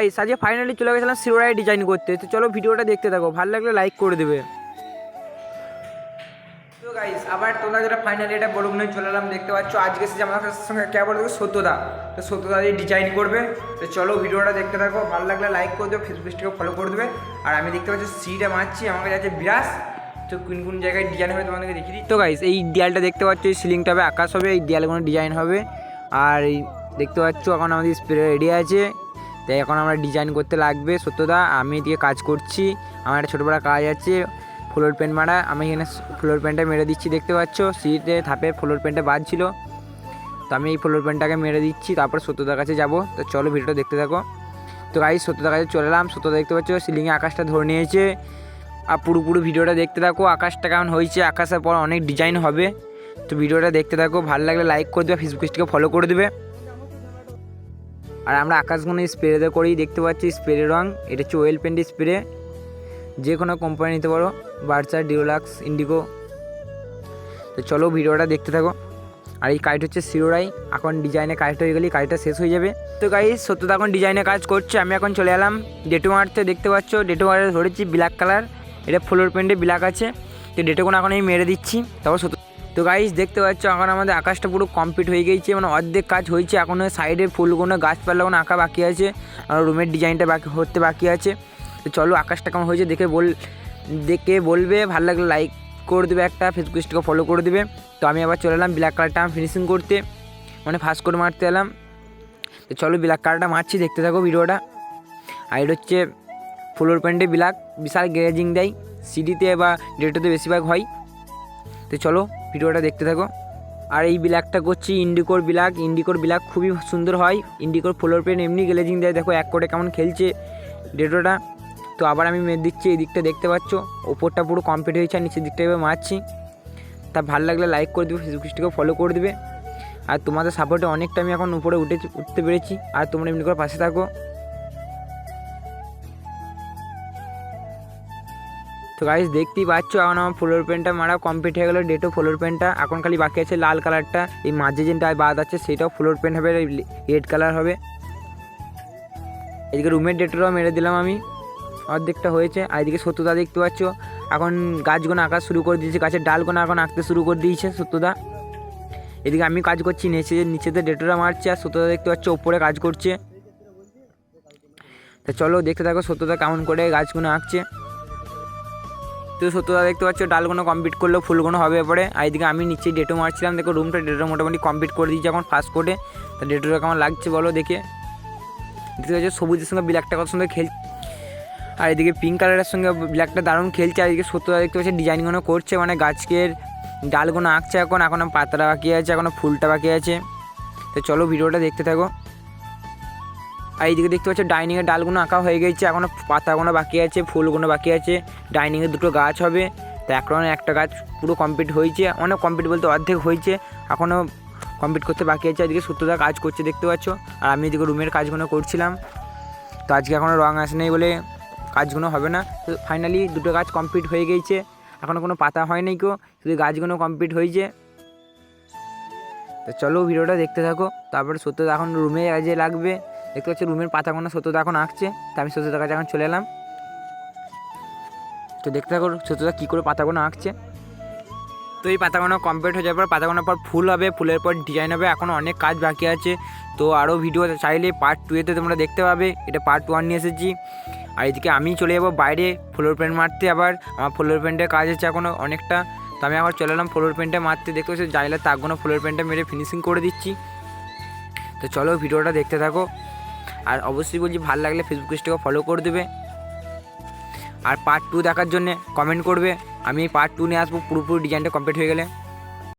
Guys আজকে finally চলে গেছিলাম সিরোরাই ডিজাইন করতে। তো চলো ভিডিওটা দেখতে থাকো, ভালো লাগলে লাইক করে দেবে। তো গাইস আবার তোমরা যেটা ফাইনালি এটা বড় মনে চলে এলাম, দেখতে পাচ্ছ আজকে এসেছে আমার সঙ্গে কে বলতে সত্যদা। তো সত্যদা ডিজাইন করবে। তো চলো ভিডিওটা দেখতে থাকো, ভালো লাগলে লাইক করে দেবে ফেসবুক থেকে ফলো করে দেবে। আর আমি দেখতে পাচ্ছি সিটা মারছি আমার কাছে আছে বিরাস তো কোন কোন জায়গায় ডিজাইন হবে তোমাদেরকে দেখিয়ে দিই। তো গাইস এই দেয়ালটা দেখতে পাচ্ছ, এই সিলিংটা হবে, আকাশ হবে, এই দেয়ালগুলো ডিজাইন হবে। আর দেখতে পাচ্ছ এখন আমাদের স্প্রে রেডি আছে। তাই এখন আমরা ডিজাইন করতে লাগবে। সত্যদা, আমি এদিকে কাজ করছি। আমার একটা ছোটো বড় কাজ আছে ফ্লোর পেন্ট মারা। আমি এখানে ফ্লোর পেন্টটা মেরে দিচ্ছি, দেখতে পাচ্ছ? সিটে থাপে ফ্লোর পেন্টটা বাদ ছিল। তো আমি এই ফ্লোর পেন্টটাকে মেরে দিচ্ছি, তারপর সত্যদার কাছে যাব। তো চলো ভিডিওটা দেখতে থাকো। তো গাই সত্যদার কাছে চলে এলাম। সত্যদা দেখতে পাচ্ছ সিলিংয়ে আকাশটা ধরে নিয়েছে। আর পুরো পুরো ভিডিওটা দেখতে থাকো, আকাশটা কেমন হয়েছে। আকাশের পর অনেক ডিজাইন হবে। তো ভিডিওটা দেখতে থাকো। ভালো লাগলে লাইক করে দেবে ফেসবুক পেজটিকে ফলো করে দেবে। আর আমরা আকাশগুলো স্প্রেতে করেই দেখতে পাচ্ছি স্প্রে রং। এটা হচ্ছে ওয়েল পেন্ট স্প্রে যে কোনো কোম্পানি নিতে পারো। বার্সার ডিওলাক্স ইন্ডিগো তো চলো ভিডিওটা দেখতে থাকো। আর এই কাইট হচ্ছে সিরোরাই এখন ডিজাইনে কাইট হয়ে গেলেই কাজটা শেষ হয়ে যাবে। তো গাই সত্যতা এখন ডিজাইনে কাজ করছে। আমি এখন চলে এলাম ডেটো মারতে দেখতে পাচ্ছ ডেটো মারে ধরেছি ব্ল্যাক কালার এটা ফ্লোর পেন্টে ব্ল্যাক আছে। তো ডেটোগুলো এখন আমি মেরে দিচ্ছি। তারপর সত্য তো গাইস দেখতে পাচ্ছ, এখন আমাদের আকাশটা পুরো কমপ্লিট হয়ে গিয়েছে মানে অর্ধেক কাজ হয়েছে। এখনও সাইডে ফুলগুলো গাছপালাগুলো আঁকা বাকি আছে, আর রুমের ডিজাইনটা বাকি, হতে বাকি আছে। তো চলো, আকাশটা কেমন হয়েছে দেখে বল, দেখে বলবে, ভালো লাগলে লাইক করে দেবে একটা ফেসবুক পেজটাকে ফলো করে দেবে। তো আমি আবার চলে এলাম ব্ল্যাক কালারটা আমি ফিনিশিং করতে মানে ফার্স্ট করে মারতে এলাম। তো চলো ব্ল্যাক কালারটা মারছি, দেখতে থাকো ভিডিওটা আর এটা হচ্ছে ফ্লোর প্যান্টে ব্ল্যাক বিশাল গ্যারেজিং দেয়। সিডিতে বা ডেটোতে বেশিরভাগ হয়। তো চলো ভিডিওটা দেখতে থাকো। আর এই ব্ল্যাকটা করছি ইন্ডিকোর ব্ল্যাক ইন্ডিকোর ব্ল্যাক খুবই সুন্দর হয়। ইন্ডিকোর ফ্লোর পেন এমনি গ্লেজিং দেয়। দেখো, এক করে কেমন খেলছে ডেটোটা। তো আবার আমি মেয়ে দিচ্ছি এই দিকটা দেখতে পাচ্ছ। ওপরটা পুরো কমপ্লিট হয়েছে আর নিচের দিকটা এবার মারছি। তা ভালো লাগলে লাইক করে দেবে ফেসবুক পেজটিকে ফলো করে দেবে। আর তোমাদের সাপোর্টে অনেকটা আমি এখন উপরে উঠে উঠতে পেরেছি। আর তোমরা এমনি করে পাশে থাকো। তো গাইজ দেখতেই পাচ্ছ, এখন আমার ফ্লোর পেনটা মারা কমপ্লিট হয়ে গেলো ডেটও ফ্লোর পেনটা এখন খালি বাকি আছে লাল কালারটা এই মাঝে যেটা বাদ আছে, সেটাও ফ্লোর পেন হবে রেড কালার হবে। এদিকে রুমের ডেটটাও মেরে দিলাম আমি। অর্ধেকটা হয়েছে, আর এদিকে সত্যতা দেখতে পাচ্ছ, এখন গাছগুলো আঁকা শুরু করে দিয়েছে, গাছের ডালগুলো এখন আঁকতে শুরু করে দিয়েছে সত্যতা এদিকে আমি কাজ করছি, নিচে, নিচেতে ডেটোটা মারছে, আর সত্যদা দেখতে পাচ্ছ, ওপরে কাজ করছে। তা চলো দেখতে থাকো সত্যতা কেমন করে গাছগুলো আঁকছে। তো সত্যতা দেখতে পাচ্ছ ডালগুলো কমপ্লিট করল ফুলগুলো হবে এরপরে। আর এদিকে আমি নিচে ডেটো মারছিলাম, দেখো রুমটা ডেটো মোটামুটি কমপ্লিট করে দিয়েছি এখন ফার্স্ট কোটে তা ডেটোটা কেমন লাগছে বলো দেখে। দেখতে পাচ্ছ, সবুজের সঙ্গে ব্ল্যাকটা কত সুন্দর খেল, আর এদিকে পিঙ্ক কালারের সঙ্গে ব্ল্যাকটা দারুণ খেলছে, আর এদিকে সত্যতা দেখতে পাচ্ছি ডিজাইনগুলো করছে মানে গাছকের ডালগুলো আঁকছে এখন এখনও পাতাটা বাকি আছে এখনও ফুলটা বাকি আছে। তো চলো ভিডিওটা দেখতে থাকো। এইদিকে দেখতে পাচ্ছ ডাইনিংয়ের ডালগুলো আঁকা হয়ে গেছে এখনও পাতাগুলো বাকি আছে, ফুলগুলো বাকি আছে, ডাইনিংয়ে দুটো গাছ হবে। তো এখন একটা গাছ পুরো কমপ্লিট হয়েছে, অনেক কমপ্লিট বলতে অর্ধেক হয়েছে এখনও কমপ্লিট করতে বাকি আছে। এদিকে সত্যতা কাজ করছে দেখতে পাচ্ছ, আর আমি এদিকে রুমের কাজগুলো করছিলাম। তো আজকে এখনও রং আসে নেই বলে কাজগুলো হবে না। তো ফাইনালি দুটো গাছ কমপ্লিট হয়ে গেছে এখনও কোনো পাতা হয় নাই কেউ শুধু গাছগুলো কমপ্লিট হয়েছে। তো চলো ভিডিওটা দেখতে থাকো, তারপরে সত্যতা এখন রুমে কাজে লাগবে। দেখতে পাচ্ছি রুমের পাতাগুলো সত্যতা এখন আঁকছে, তা আমি সত্যতার কাছে এখন চলে এলাম। তো দেখতে থাকো সত্যতা কী করে পাতাগুলো আঁকছে। তো এই পাতাগুলো কমপ্লিট হয়ে যাওয়ার পর, পাতাগুলোর পর ফুল হবে, ফুলের পর ডিজাইন হবে এখনও অনেক কাজ বাকি আছে। তো আরও ভিডিও চাইলে পার্ট টুয়েতে তোমরা দেখতে পাবে, এটা পার্ট ওয়ান নিয়ে এসেছি। আর এদিকে আমি চলে যাব বাইরে ফ্লোর পেন্ট মারতে আবার, আমার ফ্লোর পেন্টের কাজ আছে এখনও অনেকটা। তো আমি আবার চলে এলাম ফ্লোর পেন্টে মারতে, দেখতে পাচ্ছি জাইলার তাকগুলো ফ্লোর পেন্টে মেরে ফিনিশিং করে দিচ্ছি। তো চলো ভিডিওটা দেখতে থাকো। আর অবশ্যই বলছি, ভালো লাগলে ফেসবুক পেজটাকে ফলো করে দেবে। আর পার্ট টু দেখার জন্যে কমেন্ট করবে। আমি পার্ট টু নিয়ে আসব, পুরোপুরি ডিজাইনটা কমপ্লিট হয়ে গেলে।